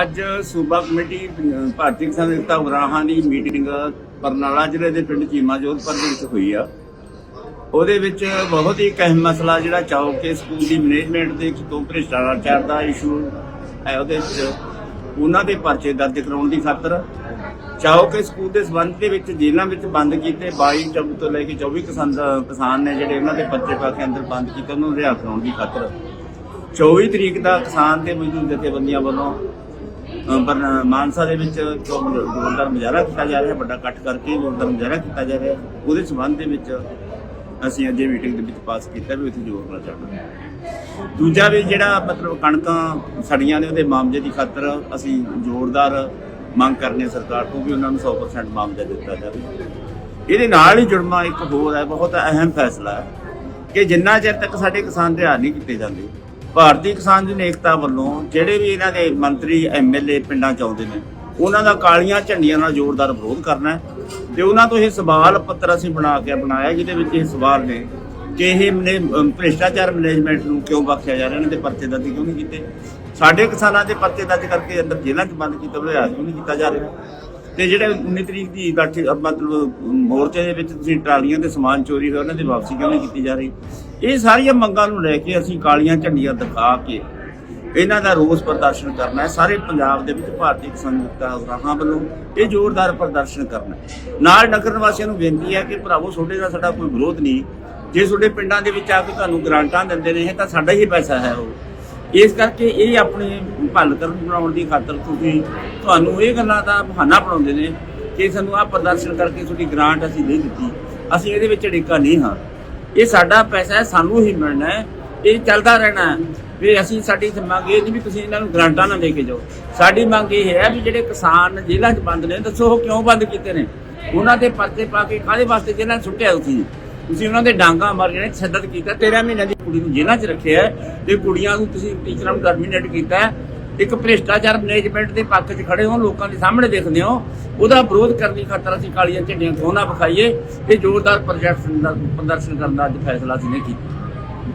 ਅੱਜ ਸੂਬਾ ਕਮੇਟੀ ਭਾਰਤੀ ਕਿਸਾਨ ਏਕਤਾ ਉਗਰਾਹਾਂ ਦੀ ਮੀਟਿੰਗ ਬਰਨਾਲਾ ਜ਼ਿਲ੍ਹੇ ਦੇ ਪਿੰਡ ਚੀਮਾ ਜੋਧਪੁਰ ਦੇ ਵਿੱਚ ਹੋਈ ਆ। ਉਹਦੇ ਵਿੱਚ ਬਹੁਤ ਹੀ ਇੱਕ ਅਹਿਮ ਮਸਲਾ ਜਿਹੜਾ ਚੌਕੇ ਸਕੂਲ ਦੀ ਮੈਨੇਜਮੈਂਟ ਦੇ ਤੋਂ ਭ੍ਰਿਸ਼ਟਾਚਾਰ ਦਾ ਇਸ਼ੂ ਹੈ ਉਹਦੇ ਵਿੱਚ ਉਹਨਾਂ ਦੇ ਪਰਚੇ ਦਰਜ ਕਰਾਉਣ ਦੀ ਖਾਤਰ। ਚੌਕੇ ਸਕੂਲ ਦੇ ਸਬੰਧ ਦੇ ਵਿੱਚ ਜੇਲ੍ਹਾਂ ਵਿੱਚ ਬੰਦ ਕੀਤੇ 22 ਚੌਵੀ ਤੋਂ ਲੈ ਕੇ 24 ਕਿਸਾਨ ਕਿਸਾਨ ਨੇ ਜਿਹੜੇ ਉਹਨਾਂ ਦੇ ਪਰਚੇ ਪਾ ਕੇ ਅੰਦਰ ਬੰਦ ਕੀਤੇ, ਉਹਨਾਂ ਨੂੰ ਰਿਹਾ ਕਰਾਉਣ ਦੀ ਖਾਤਰ। 24 ਤਰੀਕ ਦਾ ਕਿਸਾਨ ਤੇ ਮਜ਼ਦੂਰ ਜਥੇਬੰਦੀਆਂ ਵੱਲੋਂ ਮਾਨਸਾ ਦੇ ਵਿੱਚ ਜੋ ਜ਼ੋਰਦਾਰ ਮੁਜ਼ਾਹਰਾ ਕੀਤਾ ਜਾ ਰਿਹਾ, ਵੱਡਾ ਇਕੱਠ ਕਰਕੇ ਜ਼ੋਰਦਾਰ ਮੁਜ਼ਾਹਰਾ ਕੀਤਾ ਜਾ ਰਿਹਾ, ਉਹਦੇ ਸਬੰਧ ਦੇ ਵਿੱਚ ਅਸੀਂ ਅੱਜ ਮੀਟਿੰਗ ਦੇ ਵਿੱਚ ਪਾਸ ਕੀਤਾ ਵੀ ਉੱਥੇ ਜ਼ੋਰ ਨਾਲ ਚੱਲਣਾ ਦੂਜਾ ਵੀ ਜਿਹੜਾ ਮਤਲਬ ਕਣਕਾਂ ਸੜੀਆਂ ਨੇ ਉਹਦੇ ਮਾਮਲੇ ਦੀ ਖਾਤਰ ਅਸੀਂ ਜ਼ੋਰਦਾਰ ਮੰਗ ਕਰਨੀ ਸਰਕਾਰ ਤੋਂ ਵੀ ਉਹਨਾਂ ਨੂੰ 100% ਮਾਮਲਾ ਦਿੱਤਾ ਜਾਵੇ। ਇਹਦੇ ਨਾਲ ਹੀ ਜੁੜਨਾ ਇੱਕ ਹੋਰ ਹੈ, ਬਹੁਤ ਅਹਿਮ ਫੈਸਲਾ ਹੈ ਕਿ ਜਿੰਨਾ ਚਿਰ ਤੱਕ ਸਾਡੇ ਕਿਸਾਨ ਰਿਹਾਅ ਨਹੀਂ ਕੀਤੇ ਜਾਂਦੇ ਭਾਰਤੀ ਕਿਸਾਨ ਦੀ ਏਕਤਾ ਵੱਲੋਂ ਜਿਹੜੇ ਵੀ ਇਹਨਾਂ ਦੇ ਮੰਤਰੀ ਐਮਐਲਏ ਪਿੰਡਾਂ ਚ ਆਉਂਦੇ ਨੇ, ਉਹਨਾਂ ਦਾ ਕਾਲੀਆਂ ਝੰਡੀਆਂ ਨਾਲ ਜ਼ੋਰਦਾਰ ਵਿਰੋਧ ਕਰਨਾ ਹੈ ਤੇ ਉਹਨਾਂ ਤੋਂ ਇਹ ਸਵਾਲ ਪੱਤਰ ਅਸੀਂ ਬਣਾ ਕੇ ਬਣਾਇਆ, ਜਿਹਦੇ ਵਿੱਚ ਇਹ ਸਵਾਲ ਨੇ ਕਿ ਇਹ ਮਨੇ ਭ੍ਰਿਸ਼ਟਾਚਾਰ ਮੈਨੇਜਮੈਂਟ ਨੂੰ ਕਿਉਂ ਬਖਸ਼ਿਆ ਜਾ ਰਿਹਾ ਇਹਨਾਂ ਦੇ ਪਰਚੇ ਦਰਜ ਕਿਉਂ ਨਹੀਂ ਕੀਤੇ? ਸਾਡੇ ਕਿਸਾਨਾਂ ਦੇ ਪਰਚੇ ਦਰਜ ਕਰਕੇ ਅੰਦਰ ਜੇਲ੍ਹਾਂ 'ਚ ਬੰਦ ਕੀਤਾ ਹੋਇਆ ਕਿਉਂ ਨਹੀਂ ਕੀਤਾ ਜਾ ਰਿਹਾ? ਤੇ ਜਿਹੜੇ 19 ਤਰੀਕ ਦੀ ਗੱਠ ਮਤਲਬ, ਮੋਰਚੇ ਦੇ ਵਿੱਚ ਤੁਸੀਂ ਟਰਾਲੀਆਂ ਤੇ ਸਮਾਨ ਚੋਰੀ ਹੋਇਆ, ਉਹਨਾਂ ਦੀ ਵਾਪਸੀ ਕਿਉਂ ਨਹੀਂ ਕੀਤੀ ਜਾ ਰਹੀ? ਇਹ ਸਾਰੀਆਂ ਮੰਗਾਂ ਨੂੰ ਲੈ ਕੇ ਅਸੀਂ ਕਾਲੀਆਂ ਝੰਡੀਆਂ ਦਿਖਾ ਕੇ ਇਹਨਾਂ ਦਾ ਰੋਸ ਪ੍ਰਦਰਸ਼ਨ ਕਰਨਾ ਹੈ। ਸਾਰੇ ਪੰਜਾਬ ਦੇ ਵਿੱਚ ਭਾਰਤੀ ਕਿਸਾਨ ਯੂਨੀਅਨ ਉਗਰਾਹਾਂ ਵੱਲੋਂ ਇਹ ਜ਼ੋਰਦਾਰ ਪ੍ਰਦਰਸ਼ਨ ਕਰਨਾ ਹੈ। ਨਾਲ ਨਗਰ ਨਿਵਾਸੀਆਂ ਨੂੰ ਬੇਨਤੀ ਹੈ ਕਿ ਭਰਾਵੋ, ਤੁਹਾਡੇ ਦਾ ਸਾਡਾ ਕੋਈ ਵਿਰੋਧ ਨਹੀਂ। ਜੇ ਤੁਹਾਡੇ ਪਿੰਡਾਂ ਦੇ ਵਿੱਚ ਆ ਕੇ ਤੁਹਾਨੂੰ ਗ੍ਰਾਂਟਾਂ ਦਿੰਦੇ ਨੇ, ਇਹ ਤਾਂ ਸਾਡਾ ਹੀ ਪੈਸਾ ਹੈ ਉਹ। ਇਸ ਕਰਕੇ ਇਹ ਆਪਣੇ ਭੱਲ ਕਰਨ ਬਣਾਉਣ ਦੀ ਖਾਤਰ ਤੁਸੀਂ ਤੁਹਾਨੂੰ ਇਹ ਗੱਲਾਂ ਦਾ ਬਹਾਨਾ ਬਣਾਉਂਦੇ ਨੇ ਕਿ ਸਾਨੂੰ ਆਹ ਪ੍ਰਦਰਸ਼ਨ ਕਰਕੇ ਤੁਹਾਡੀ ਗ੍ਰਾਂਟ ਅਸੀਂ ਦੇ ਦਿੱਤੀ। ਅਸੀਂ ਇਹਦੇ ਵਿੱਚ ਅੜਿੱਕਾ ਨਹੀਂ ਹਾਂ। ਇਹ ਸਾਡਾ ਪੈਸਾ ਹੈ, ਸਾਨੂੰ ਹੀ ਮਿਲਣਾ ਹੈ। ਇਹ ਚੱਲਦਾ ਰਹਿਣਾ ਹੈ। ਵੀ ਅਸੀਂ ਸਾਡੀ ਮੰਗ ਇਹ ਨਹੀਂ ਵੀ ਤੁਸੀਂ ਇਹਨਾਂ ਨੂੰ ਗ੍ਰਾਂਟਾਂ ਨਾ ਦੇ ਕੇ ਜਾਓ। ਸਾਡੀ ਮੰਗ ਇਹ ਹੈ ਵੀ ਜਿਹੜੇ ਕਿਸਾਨ ਜੇਲ੍ਹਾਂ 'ਚ ਬੰਦ ਨੇ, ਦੱਸੋ ਉਹ ਕਿਉਂ ਬੰਦ ਕੀਤੇ ਨੇ? ਉਹਨਾਂ ਦੇ ਪਰਚੇ ਪਾ ਕੇ ਕਾਹਦੇ ਵਾਸਤੇ ਜੇਲ੍ਹਾਂ 'ਚ ਸੁੱਟਿਆ ਤੁਸੀਂ? ਤੁਸੀਂ ਉਹਨਾਂ ਦੇ ਡਾਂਗਾ ਮਾਰ ਜਿਹੜੇ ਤਸ਼ੱਦਦ ਕੀਤਾ 13 ਮਹੀਨਿਆਂ ਦੀ ਕੁੜੀ ਨੂੰ ਜੇਲ੍ਹਾਂ 'ਚ ਰੱਖਿਆ ਹੈ ਤੇ ਕੁੜੀਆਂ ਨੂੰ ਤੁਸੀਂ ਟੀਚਰਾਂ ਨੂੰ ਟਰਮੀਨੇਟ ਕੀਤਾ ਇੱਕ ਭ੍ਰਿਸ਼ਟਾਚਾਰ ਮੈਨੇਜਮੈਂਟ ਦੇ ਪੱਖ 'ਚ ਖੜੇ ਹੋ, ਲੋਕਾਂ ਦੇ ਸਾਹਮਣੇ ਦੇਖਦੇ ਹੋ, ਉਹਦਾ ਵਿਰੋਧ ਕਰਨ ਦੀ ਖਾਤਰ ਅਸੀਂ ਕਾਲੀਆਂ ਝੰਡੀਆਂ ਕਿਉਂ ਨਾ ਵਿਖਾਈਏ ਤੇ ਜ਼ੋਰਦਾਰ ਪ੍ਰਦਰਸ਼ਨ ਦਾ ਪ੍ਰਦਰਸ਼ਨ ਕਰਨ ਦਾ ਅੱਜ ਫੈਸਲਾ ਅਸੀਂ ਨੇ ਕੀਤਾ?